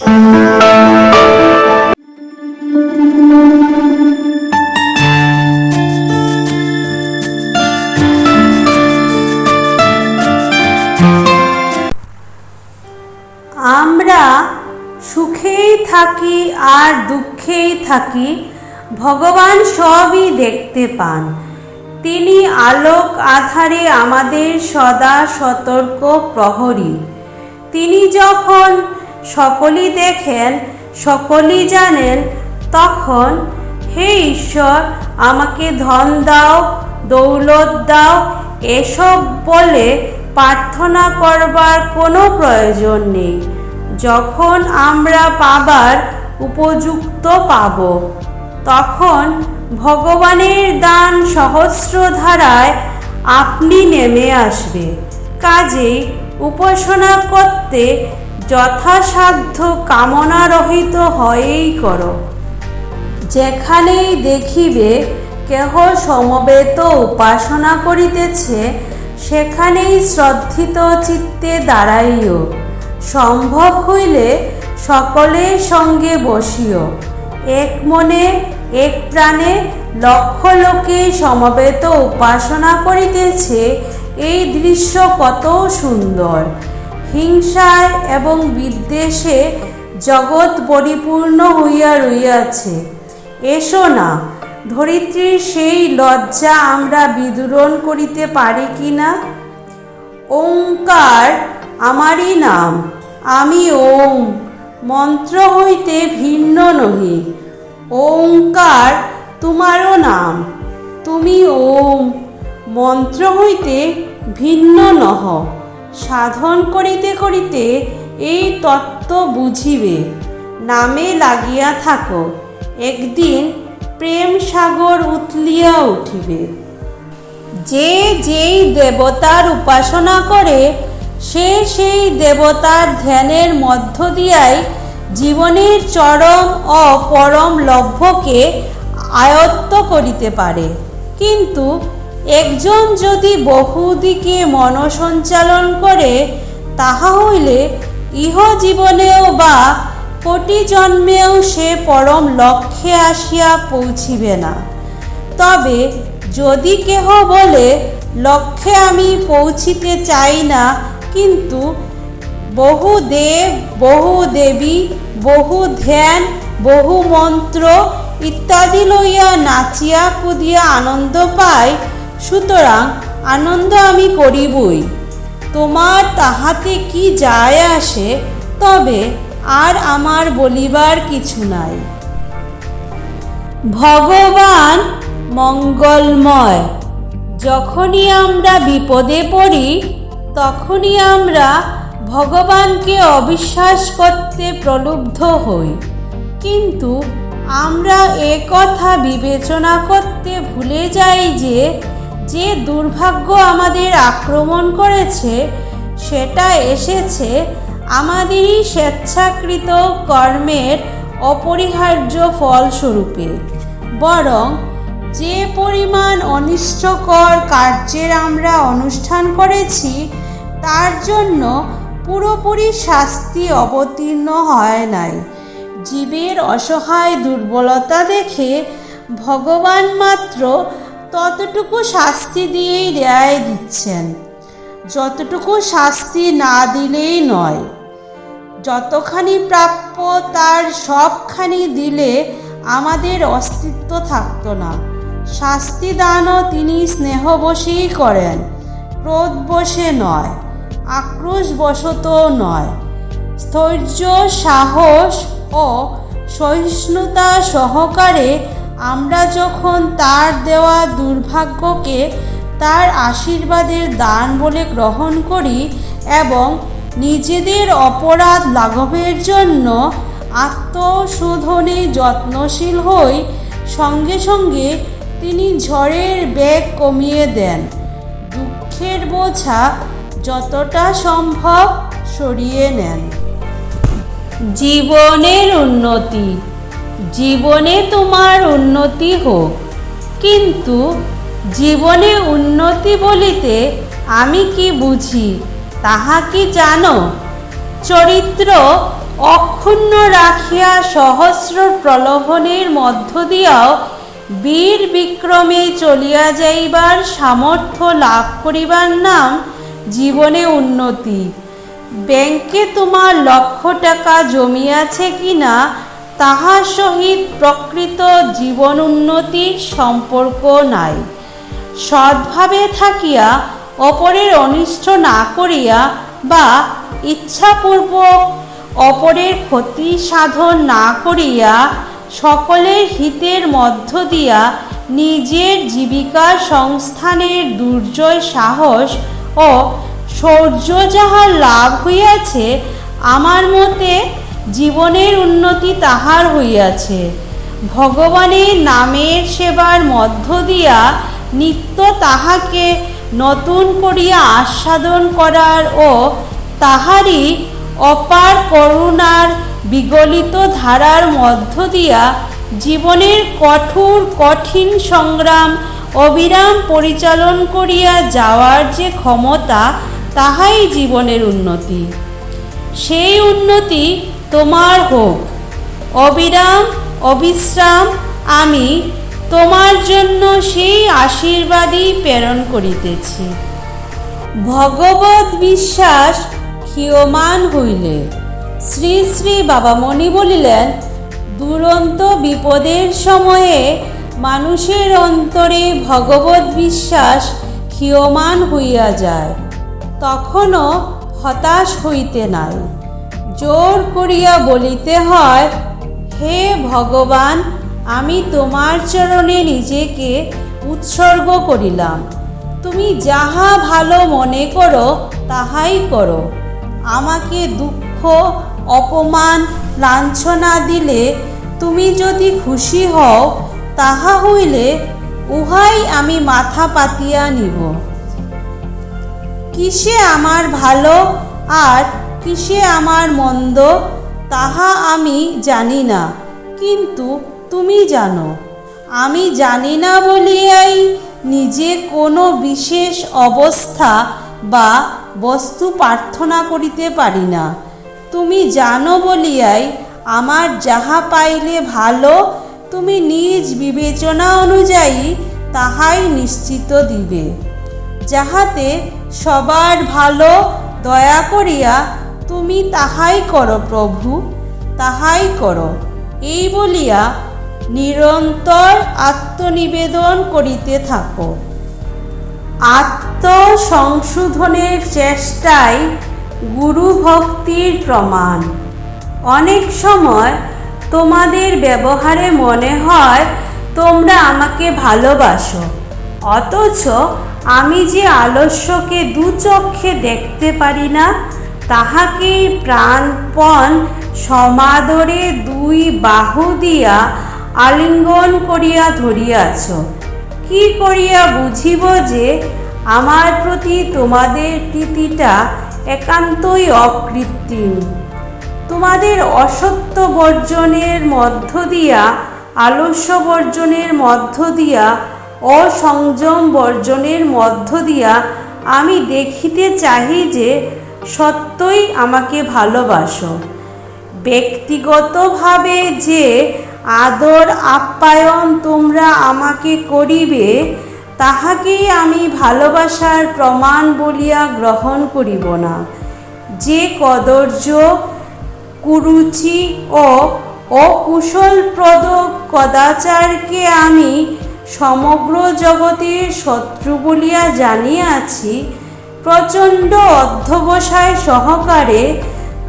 আমরা সুখেই থাকি আর দুঃখেই থাকি, ভগবান সবই দেখতে পান। তিনি আলোক আধারে আমাদের সদা সতর্ক প্রহরী। তিনি যখন সকলই দেখেন, সকলই জানেন, তখন হে ঈশ্বর, আমাকে ধন দাও, দৌলত দাও, এসব বলে প্রার্থনা করবার কোনো প্রয়োজন নেই। যখন আমরা পাবার উপযুক্ত পাব, তখন ভগবানের দান সহস্র ধারায় আপনি নেমে আসবে। কাজেই উপাসনা করতে যথাসাধ্য কামনারহিত হয়েই করো। যেখানেই দেখিবে কেহ সমবেত উপাসনা করিতেছে, সেখানেই শ্রদ্ধিত চিত্তে দাঁড়াইও। সম্ভব হইলে সকলের সঙ্গে বসিও। এক মনে, এক প্রাণে লক্ষ লোকে সমবেত উপাসনা করিতেছে, এই দৃশ্য কত সুন্দর। হিংসায় এবং বিদ্বেষে জগৎ পরিপূর্ণ হইয়া রইয়াছে। এসো না, ধরিত্রীর সেই লজ্জা আমরা বিদূরণ করিতে পারি কি না? ওঙ্কার আমারই নাম, আমি ওম মন্ত্র হইতে ভিন্ন নহি। ওঙ্কার তোমারও নাম, তুমি ওম মন্ত্র হইতে ভিন্ন নহ। সাধন করিতে করিতে এই তত্ত্ব বুঝিবে। নামে লাগিয়া থাকো। একদিন প্রেম সাগর উতলিয়া উঠিবে। যে যেই দেবতার উপাসনা করে, সে সেই দেবতার ধ্যানের মধ্য দিয়াই জীবনের চরম ও পরম লভ্যকে আয়ত্ত করিতে পারে। কিন্তু একজন যদি বহুদিকে মনসঞ্চালন করে, তাহা হইলে ইহ জীবনেও বা কোটি জন্মেও সে পরম লক্ষ্যে আসিয়া পৌঁছিবে না। তবে যদি কেহ বলে, লক্ষ্যে আমি পৌঁছিতে চাই না, কিন্তু বহু দেব, বহু দেবী, বহু ধ্যান, বহু মন্ত্র ইত্যাদি লইয়া নাচিয়া কুদিয়া আনন্দ পাই সুতরাং আনন্দ আমি করিবই। তোমার তাহাতে কি যায় আসে, তবে আর আমার বলিবার কিছু নাই। ভগবান মঙ্গলময়, যখনই আমরা বিপদে পড়ি, তখনই আমরা ভগবানকে অবিশ্বাস করতে প্রলুব্ধ হই। কিন্তু আমরা এ কথা বিবেচনা করতে ভুলে যাই যে যে দুর্ভাগ্য আমাদের আক্রমণ করেছে, সেটা এসেছে আমাদেরই স্বেচ্ছাকৃত কর্মের অপরিহার্য ফলস্বরূপে। বরং যে পরিমাণ অনিষ্টকর কার্যের আমরা অনুষ্ঠান করেছি, তার জন্য পুরোপুরি শাস্তি অবতীর্ণ হয় নাই। জীবের অসহায় দুর্বলতা দেখে ভগবান মাত্র ততটুকু শাস্তি দিয়েই রেয়াই দিচ্ছেন। যতটুকু শাস্তি না দিলেই নয়। যতখানি প্রাপ্য তার সবখানি দিলে আমাদের অস্তিত্ব থাকতো না। শাস্তি দানও তিনি স্নেহবশেই করেন। ক্রোধ বসে নয়, আক্রোশ বশত নয়। স্থৈর্য সাহস ও সহিষ্ণুতা সহকারে আমরা যখন তার দেওয়া দুর্ভাগ্যকে তার আশীর্বাদের দান বলে গ্রহণ করি এবং নিজেদের অপরাধ লাঘবের জন্য আত্মশোধনে যত্নশীল হই, সঙ্গে সঙ্গে তিনি ঝড়ের বেগ কমিয়ে দেন। দুঃখের বোঝা যতটা সম্ভব সরিয়ে নেন। জীবনের উন্নতি। জীবনে তোমার উন্নতি হোক। কিন্তু জীবনে উন্নতি বলিতে আমি কি বুঝি, তাহা কি জানো? চরিত্র অক্ষুণ্ণ রাখিয়া সহস্র প্রলোভনের মধ্য দিয়াও বীর বিক্রমে চলিয়া যাইবার সামর্থ্য লাভ করিবার নাম জীবনে উন্নতি। ব্যাংকে তোমার লক্ষ টাকা জমিয়াছে কিনা তাহার সহিত প্রকৃত জীবন উন্নতির সম্পর্ক নাই। সৎভাবে থাকিয়া অপরের অনিষ্ট না করিয়া বা ইচ্ছাপূর্বক অপরের ক্ষতি সাধন না করিয়া সকলের হিতের মধ্য দিয়া নিজের জীবিকা সংস্থানের দুর্জয় সাহস ও শৌর্য যাহার লাভ হইয়াছে, আমার মতে জীবনের উন্নতি তাহার হইয়াছে। ভগবানের নামের সেবার মধ্য দিয়া নিত্য তাহাকে নতুন করিয়া আস্বাদন করার ও তাহারই অপার করুণার বিগলিত ধারার মধ্য দিয়া জীবনের কঠোর, কঠিন সংগ্রাম, অবিরাম পরিচালন করিয়া যাওয়ার যে ক্ষমতা, তাহাই জীবনের উন্নতি। সেই উন্নতি তোমার হোক। অবিরাম, অবিশ্রাম, আমি তোমার জন্য সেই আশীর্বাদই প্রেরণ করিতেছি। ভগবত বিশ্বাস ক্ষীয়মান হইলে। শ্রী শ্রী বাবামণি বলিলেন, দুরন্ত বিপদের সময়ে মানুষের অন্তরে ভগবত বিশ্বাস ক্ষীয়মান হইয়া যায়। তখনও হতাশ হইতে নাই। জোর করিয়া বলিতে হয়, হে ভগবান, আমি তোমার চরণে নিজেকে উৎসর্গ করিলাম। তুমি যাহা ভালো মনে করো, তাহাই করো। আমাকে দুঃখ, অপমান, লাঞ্ছনা দিলে তুমি যদি খুশি হও, তাহা হইলে উহাই আমি মাথা পাতিয়া নিব। কিসে আমার ভালো আর কিসে আমার মন্দ, তাহা আমি জানি না। কিন্তু তুমি জানো, আমি জানি না বলিয়াই নিজে কোনো বিশেষ অবস্থা বা বস্তু প্রার্থনা করিতে পারি না। তুমি জানো বলিয়াই আমার যাহা পাইলে ভালো, তুমি নিজ বিবেচনা অনুযায়ী তাহাই নিশ্চিত দিবে। যাহাতে সবার ভালো দয়া করিয়া তুমি তাহাই করো প্রভু, তাহাই করো। এই বলিয়া নিরন্তর আত্মনিবেদন করিতে থাকো। আত্মসংশোধনের চেষ্টাই গুরু ভক্তির প্রমাণ। অনেক সময় তোমাদের ব্যবহারে মনে হয় তোমরা আমাকে ভালোবাসো, অথচ আমি যে আলস্যকে দু চক্ষে দেখতে পারি না তাহাকেই প্রাণপণ সমাদরে দুই বাহু দিয়া আলিঙ্গন করিয়া ধরিয়াছ। কি করিয়া বুঝিব যে আমার প্রতি তোমাদের প্রীতিটা একান্তই অকৃত্রিম। তোমাদের অসত্য বর্জনের মধ্য দিয়া, আলস্য বর্জনের মধ্য দিয়া, অসংযম বর্জনের মধ্য দিয়া আমি দেখিতে চাহি যে সত্যই আমাকে ভালোবাসো। ব্যক্তিগতভাবে যে আদর আপ্যায়ন তোমরা আমাকে করিবে, তাহাকেই আমি ভালোবাসার প্রমাণ বলিয়া গ্রহণ করিব না। যে কদর্য কুরুচি ও অকুশলপ্রদ কদাচারকে আমি সমগ্র জগতের শত্রু বলিয়া জানিয়াছি প্রচণ্ড অধ্যবসায় সহকারে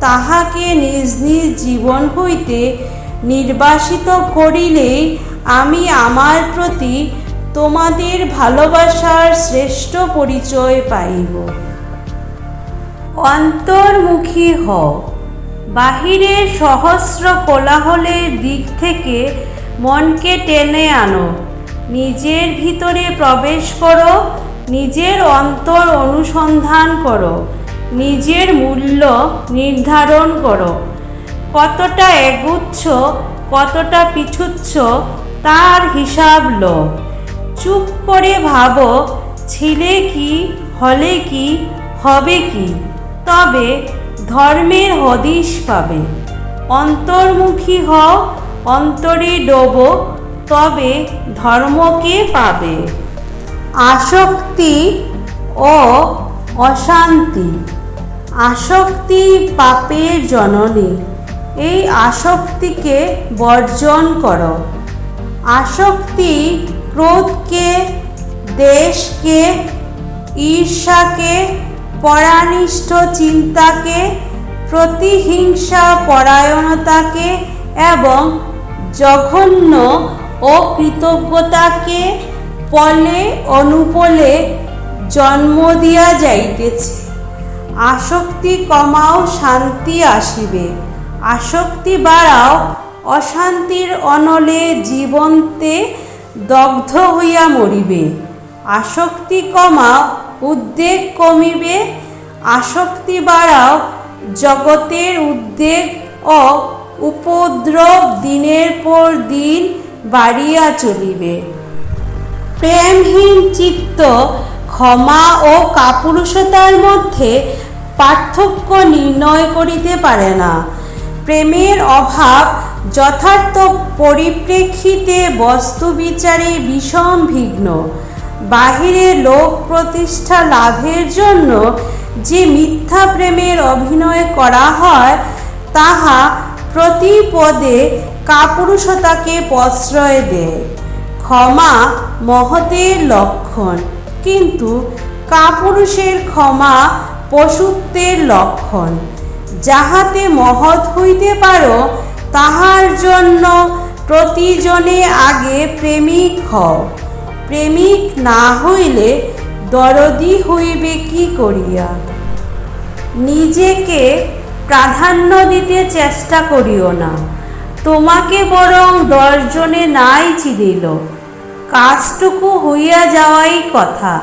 তাহাকে নিজ নিজ জীবন হইতে নির্বাসিত করিলেই আমি আমার প্রতি তোমাদের ভালোবাসার শ্রেষ্ঠ পরিচয় পাইব। অন্তর্মুখী হও। বাহিরের সহস্র কোলাহলের দিক থেকে মনকে টেনে আনো। নিজের ভিতরে প্রবেশ করো। নিজের অন্তর অনুসন্ধান করো, নিজের মূল্য নির্ধারণ করো। কতটা এগুচ্ছ, কতটা পিছুচ্ছ, তার হিসাব লো। চুপ করে ভাবো, ছিলে কি, হলে কি, হবে কি। তবে ধর্মের হদিশ পাবে। অন্তর্মুখী হও, অন্তরে ডোবো, তবে ধর্মকে পাবে। আসক্তি ও অশান্তি। আসক্তি পাপের জননী, এই আসক্তিকে বর্জন করো। আসক্তি ক্রোধকে, দেশকে, ঈর্ষাকে, পরানিষ্ঠ চিন্তাকে, প্রতিহিংসা পরায়ণতাকে এবং জঘন্য ও কৃতজ্ঞতাকে পলে অনুপলে জন্ম দিয়া যাইতেছে। আসক্তি কমাও, শান্তি আসিবে। আসক্তি বাড়াও, অশান্তির অনলে জীবন্তে দগ্ধ হইয়া মরিবে। আসক্তি কমাও, উদ্বেগ কমিবে। আসক্তি বাড়াও, জগতের উদ্বেগ ও উপদ্রব দিনের পর দিন বাড়িয়া চলিবে। প্রেমহীন চিত্ত, ক্ষমা ও কাপুরুষতার মধ্যে পার্থক্য নির্ণয় করিতে পারে না। প্রেমের অভাব যথার্থ পরিপ্রেক্ষিতে বস্তু বিচারে বিষম বিঘ্ন বাহিরে লোক প্রতিষ্ঠা লাভের জন্য যে মিথ্যা প্রেমের অভিনয় করা হয়, তাহা প্রতিপদে কাপুরুষতাকে প্রশ্রয় দেয়। ক্ষমা মহতের লক্ষণ। কিন্তু কাপুরুষের ক্ষমা পশুত্বের লক্ষণ। যাহাতে মহৎ হইতে পারো, তাহার জন্য প্রতিজনে আগে প্রেমিক হও। প্রেমিক না হইলে দরদি হইবে কি করিয়া? নিজেকে প্রাধান্য দিতে চেষ্টা করিও না। তোমাকে বরং দশজনে নাই চিনিল। কাজটুকু হইয়া যাওয়াই কথা।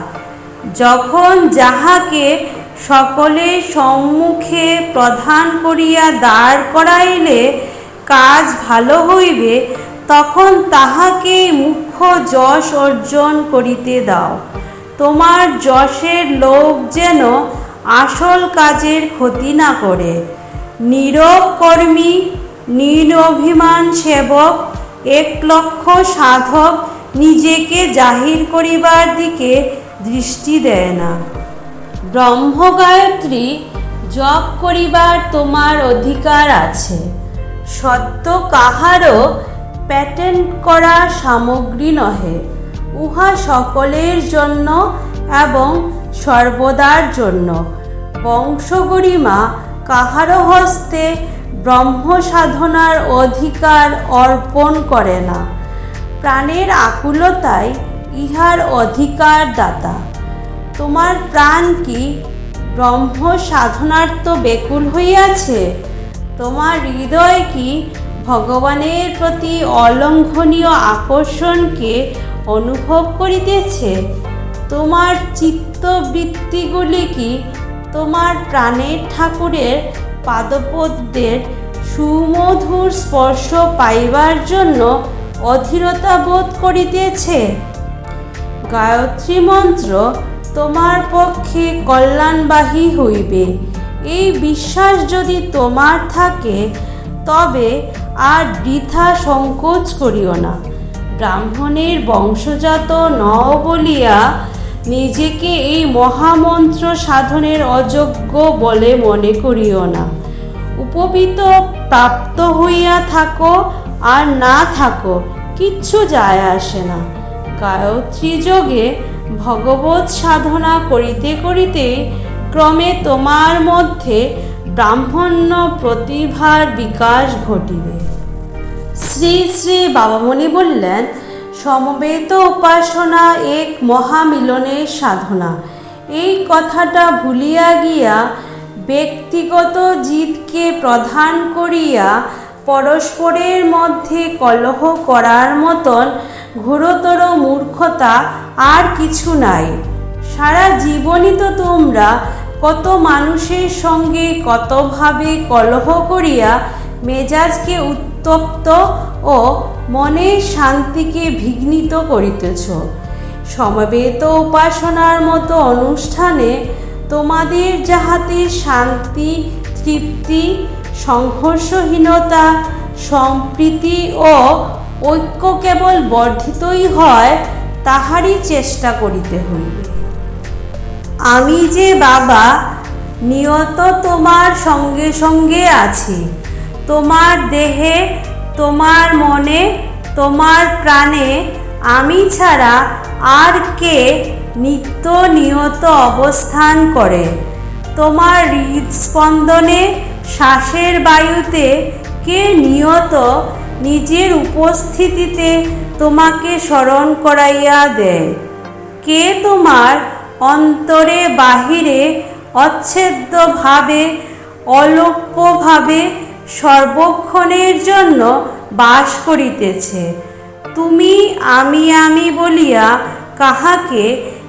যখন যাহাকে সকলে সম্মুখে প্রধান করিয়া দাঁড় করাইলে কাজ ভালো হইবে, তখন তাহাকে মুখ্য যশ অর্জন করিতে দাও। তোমার যশের লোভ যেন আসল কাজের ক্ষতি না করে। নীরব কর্মী নিরভিমান সেবক, এক লক্ষ সাধক নিজেকে জাহির করিবার দিকে দৃষ্টি দেয় না। ব্রহ্মগায়ত্রী জপ করিবার তোমার অধিকার আছে। সত্য কাহারও প্যাটেন্ট করা সামগ্রী নহে। উহা সকলের জন্য এবং সর্বদার জন্য। বংশগরিমা কাহারও হস্তে ব্রহ্ম সাধনার অধিকার অর্পণ করে না। প্রাণের আকুলতাই ইহার অধিকার দাতা তোমার প্রাণ কি ব্রহ্ম সাধনার তো বেকুল হইয়াছে? তোমার হৃদয় কি ভগবানের প্রতি অলঙ্ঘনীয় আকর্ষণকে অনুভব করিতেছে? তোমার চিত্তবৃত্তিগুলি কি তোমার প্রাণের ঠাকুরের পাদপদ্মের সুমধুর স্পর্শ পাইবার জন্য অধীরতা বোধ করিতেছে। গায়ত্রী মন্ত্র তোমার পক্ষে কল্যাণবাহী হইবে। এই বিশ্বাস যদি তোমার থাকে, তবে আর বৃথা সংকোচ করিও না। ব্রাহ্মণের বংশজাত ন বলিয়া নিজেকে এই মহামন্ত্র সাধনের অযোগ্য বলে মনে করিও না। উপবিত, প্রাপ্ত হইয়া থাকো আর না থাকো, কিচ্ছু যায় আসে না। গায়ত্রী যোগে ভগবত সাধনা করিতে করিতে ক্রমে তোমার মধ্যে ব্রাহ্মণ্য প্রতিভার বিকাশ ঘটিবে। শ্রী শ্রী বাবামণি বললেন সমবেত উপাসনা এক মহামিলনের সাধনা। এই কথাটা ভুলিয়া গিয়া ব্যক্তিগত জিতকে প্রধান করিয়া পরস্পরের মধ্যে কলহ করার মতন ঘোরতর মূর্খতা আর কিছু নাই। সারা জীবনই তো তোমরা কত মানুষের সঙ্গে কতভাবে কলহ করিয়া মেজাজকে উত্তপ্ত ও মনের শান্তিকে বিঘ্নিত করিতেছ। সমবেত উপাসনার মতো অনুষ্ঠানে তোমাদের যাহাতে শান্তি, তৃপ্তি, সংঘর্ষহীনতা, সম্প্রীতি ও ঐক্য কেবল বর্ধিতই হয়, তাহারই চেষ্টা করিতে হইবে। আমি যে বাবা, নিয়ত তোমার সঙ্গে সঙ্গে আছি। তোমার দেহে তোমার মনে, তোমার প্রাণে আমি ছাড়া আর কে নিত্য নিয়ত অবস্থান করে? তোমার হৃদস্পন্দনে শ্বাসের বায়ুতে কে নিয়ত নিজের উপস্থিতিতে তোমাকে স্মরণ করাইয়া দেয়? কে তোমার অন্তরে বাহিরে অচ্ছেদ্যভাবে অলক্ষ্যভাবে সর্বক্ষণের জন্য বাস করিতেছে। তুমি আমি আমি বলিয়া কাহাকে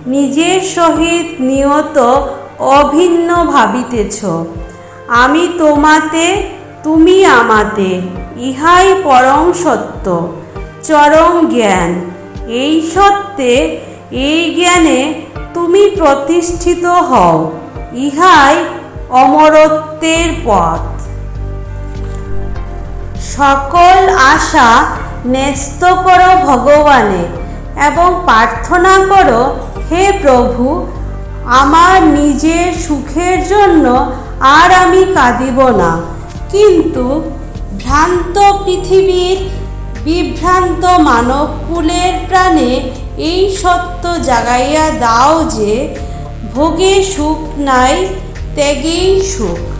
নিজের সহিত নিয়ত অভিন্ন ভাবিতেছ? আমি তোমাতে, তুমি আমাতে, ইহাই পরম সত্য, চরম জ্ঞান। এই সত্যে, এই জ্ঞানে তুমি প্রতিষ্ঠিত হও, ইহাই অমরত্বের পথ। সকল আশা ন্যস্ত করো ভগবানে এবং প্রার্থনা করো, হে প্রভু, আমার নিজের সুখের জন্য আর আমি কাঁদিব না। কিন্তু ভ্রান্ত পৃথিবীর বিভ্রান্ত মানবকুলের প্রাণে এই সত্য জাগাইয়া দাও যে, ভোগে সুখ নাই, ত্যাগেই সুখ।